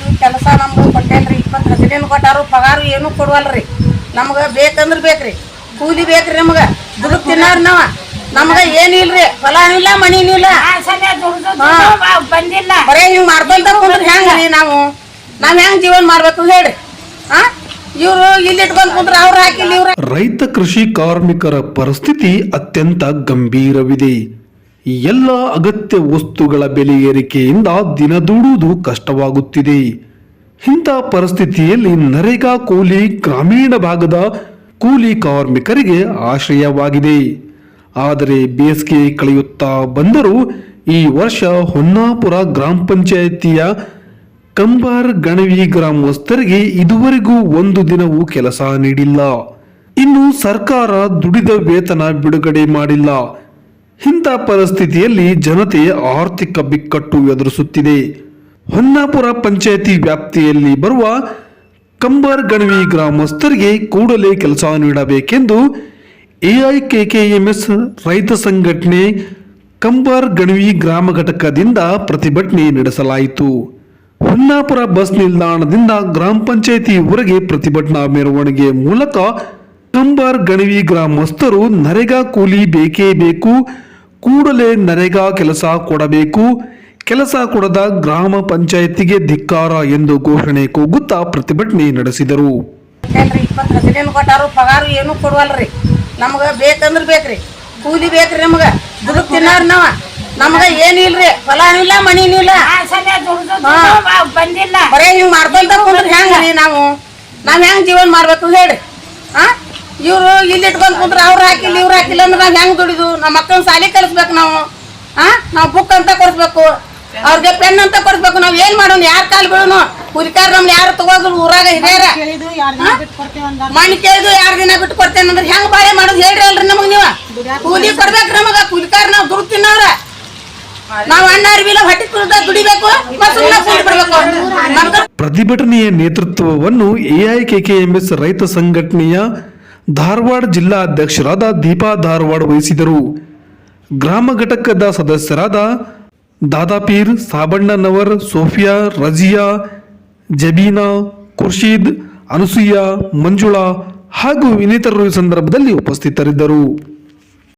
ಇದು ಕೆಲಸ ನಮ್ಗೆ ಕೊಟ್ಟೇನ್ರಿ. ಇಪ್ಪತ್ತು ಹಸಿರೇನು ಕೊಟ್ಟಾರು ಪಗಾರು ಏನೂ ಕೊಡುವಲ್ರಿ. ನಮ್ಗೆ ಬೇಕಂದ್ರೆ ಬೇಕ್ರಿ. ಕೂಲಿ ಬೇಕ್ರಿ ನಮ್ಗೆ. ದುಡುಕ್ ತಿನ್ನೋರು ನಾವ. ನಮ್ಗೆ ಏನಿಲ್ರಿ ಹೊಲನೂ ಇಲ್ಲ ಮನಿನೂ ಇಲ್ಲ. ಬಂದಿಲ್ಲ. ಬರೇ ನೀವು ಮಾಡ್ಕೊಳ್ತಾ ಕುಂದ್ರೆ ಹೆಂಗ್ರಿ ನಾವು? ನಾವು ಹೆಂಗೆ ಜೀವನ ಮಾಡ್ಬೇಕು ಹೇಳಿ ಹಾಂ ರೈತ ಕೃಷಿ ಕಾರ್ಮಿಕರ ಪರಿಸ್ಥಿತಿ ಅತ್ಯಂತ ಗಂಭೀರವಿದೆ. ಎಲ್ಲ ಅಗತ್ಯ ವಸ್ತುಗಳ ಬೆಲೆ ಏರಿಕೆಯಿಂದ ದಿನದೂಡುವುದು ಕಷ್ಟವಾಗುತ್ತಿದೆ. ಇಂಥ ಪರಿಸ್ಥಿತಿಯಲ್ಲಿ ನರೇಗಾ ಕೂಲಿ ಗ್ರಾಮೀಣ ಭಾಗದ ಕೂಲಿ ಕಾರ್ಮಿಕರಿಗೆ ಆಶ್ರಯವಾಗಿದೆ. ಆದರೆ ಬೇಸಿಗೆ ಕಳೆಯುತ್ತಾ ಬಂದರೂ ಈ ವರ್ಷ ಹೊನ್ನಾಪುರ ಗ್ರಾಮ ಪಂಚಾಯಿತಿಯ ಕಂಬಾರ್ ಗಣವಿ ಗ್ರಾಮಸ್ಥರಿಗೆ ಇದುವರೆಗೂ ಒಂದು ದಿನವೂ ಕೆಲಸ ನೀಡಿಲ್ಲ. ಇನ್ನು ಸರ್ಕಾರ ದುಡಿದ ವೇತನ ಬಿಡುಗಡೆ ಮಾಡಿಲ್ಲ. ಇಂಥ ಪರಿಸ್ಥಿತಿಯಲ್ಲಿ ಜನತೆ ಆರ್ಥಿಕ ಬಿಕ್ಕಟ್ಟು ಎದುರಿಸುತ್ತಿದೆ. ಹೊನ್ನಾಪುರ ಪಂಚಾಯಿತಿ ವ್ಯಾಪ್ತಿಯಲ್ಲಿ ಬರುವ ಕಂಬರ್ ಗಣವಿ ಗ್ರಾಮಸ್ಥರಿಗೆ ಕೂಡಲೇ ಕೆಲಸ ನೀಡಬೇಕೆಂದು ಎಐಕೆಕೆಎಂಎಸ್ ರೈತ ಸಂಘಟನೆ ಕಂಬರ್ ಗಣವಿ ಗ್ರಾಮ ಘಟಕದಿಂದ ಪ್ರತಿಭಟನೆ ನಡೆಸಲಾಯಿತು. ಹೊನ್ನಾಪುರ ಬಸ್ ನಿಲ್ದಾಣದಿಂದ ಗ್ರಾಮ ಪಂಚಾಯಿತಿ ಹೊರಗೆ ಪ್ರತಿಭಟನಾ ಮೆರವಣಿಗೆ ಮೂಲಕ ಕಂಬರ್ ಗಣವಿ ಗ್ರಾಮಸ್ಥರು ನರೇಗಾ ಕೂಲಿ ಬೇಕೇ ಬೇಕು ಕೂಡಲೇ ನರೇಗಾ ಕೆಲಸ ಕೊಡಬೇಕು. ಕೆಲಸ ಕೊಡದ ಗ್ರಾಮ ಪಂಚಾಯತಿಗೆ ಧಿಕ್ಕಾರ ಎಂದು ಘೋಷಣೆ ಕೂಗುತ್ತಾ ಪ್ರತಿಭಟನೆ ನಡೆಸಿದರು. ಇಪ್ಪತ್ತು ಹಸಿರೇನು ಕೊಟ್ಟಾರು ಪಗಾರು ಏನು ಕೊಡವಲ್ರಿ. ನಮ್ಗೆ ಬೇಕಂದ್ರೆ ಬೇಕ್ರಿ. ಕೂಲಿ ಬೇಕ್ರಿ ನಮ್ಗೆ. ದುಡ್ಡು ತಿನ್ನಾರ ನಾವ. ನಮ್ಗೆ ಏನಿಲ್ರಿ ಹೊಲನೂ ಇಲ್ಲ ಮನಿನೂ ಇಲ್ಲ. ಬಂದಿಲ್ಲ. ಬರೇ ಹಿಂಗ್ ಮಾಡ್ಕೊಂತ ಕುಂದ್ರೆ ಹೆಂಗ್ರಿ ನಾವು? ನಾವ್ ಹೆಂಗ್ ಜೀವನ ಮಾಡ್ಬೇಕು ಹೇಳಿ ಹಾ ಇವ್ರು ಇಲ್ಲಿ ಇಟ್ಕೊಂಡ್ ಕುಂದ್ರೆ ಅವ್ರು ಹಾಕಿಲ್ಲ ಇವ್ರು ಹಾಕಿಲ್ಲ ಅಂದ್ರೆ ನಾವ್ ಹೆಂಗ್ ದುಡಿದು? ನಮ್ಮ ಮಕ್ಕಳನ್ನ ಸಾಲಿ ಕಲಿಸ್ಬೇಕು ನಾವು. ಹಾ ನಾವು ಬುಕ್ ಅಂತ ಕೊಡ್ಸ್ಬೇಕು. ಅವ್ರಿಗೆ ಪೆನ್ ಅಂತ ಕೊಡ್ಸ್ಬೇಕು. ನಾವ್ ಏನ್ ಮಾಡೋಣ ಯಾರ ಕಾಲ್ ಬೀಳೋನು ಕುರಿಕಾರ ನಮ್ನ ಯಾರು ತಗೋದ್ರು ಊರಾಗ ಹಿರಿಯರ. ಮಣ್ಣು ಕೇಳಿದು ಯಾರ ದಿನ ಬಿಟ್ಟು ಕೊಡ್ತೇನೆ ಅಂದ್ರೆ ಹೆಂಗ್ ಬಾಳೆ ಮಾಡೋದು ಹೇಳ್ರಿ ಅಲ್ರಿ ನಮಗ್ ನೀವ. ಕೂಲಿ ಕೊಡ್ಬೇಕು ನಮಗ. ಕುರಿಕಾರ ನಾವ್ ದುಡ್ಡು ತಿನ್ನವ್ರ. ನಾವ್ ಅಣ್ಣ ಅರಿವಿಲ್ಲ ಹೊಟ್ಟೆ ತುಳ್ದ ದುಡಿಬೇಕು. ಪ್ರತಿಭಟನೆಯ ನೇತೃತ್ವವನ್ನು ಎಐಕೆಕೆಎಂಎಸ್ ರೈತ ಸಂಘಟನೆಯ ಧಾರವಾಡ ಜಿಲ್ಲಾ ಅಧ್ಯಕ್ಷರಾದ ದೀಪಾ ಧಾರವಾಡ ವಹಿಸಿದರು. ಗ್ರಾಮ ಘಟಕದ ಸದಸ್ಯರಾದ ದಾದಾಪೀರ್, ಸಾಬಣ್ಣನವರ್, ಸೋಫಿಯಾ, ರಜಿಯಾ, ಜಬೀನಾ, ಖುರ್ಷೀದ್, ಅನುಸೂಯ, ಮಂಜುಳಾ ಹಾಗೂ ಇನ್ನಿತರರು ಈ ಸಂದರ್ಭದಲ್ಲಿ ಉಪಸ್ಥಿತರಿದ್ದರು.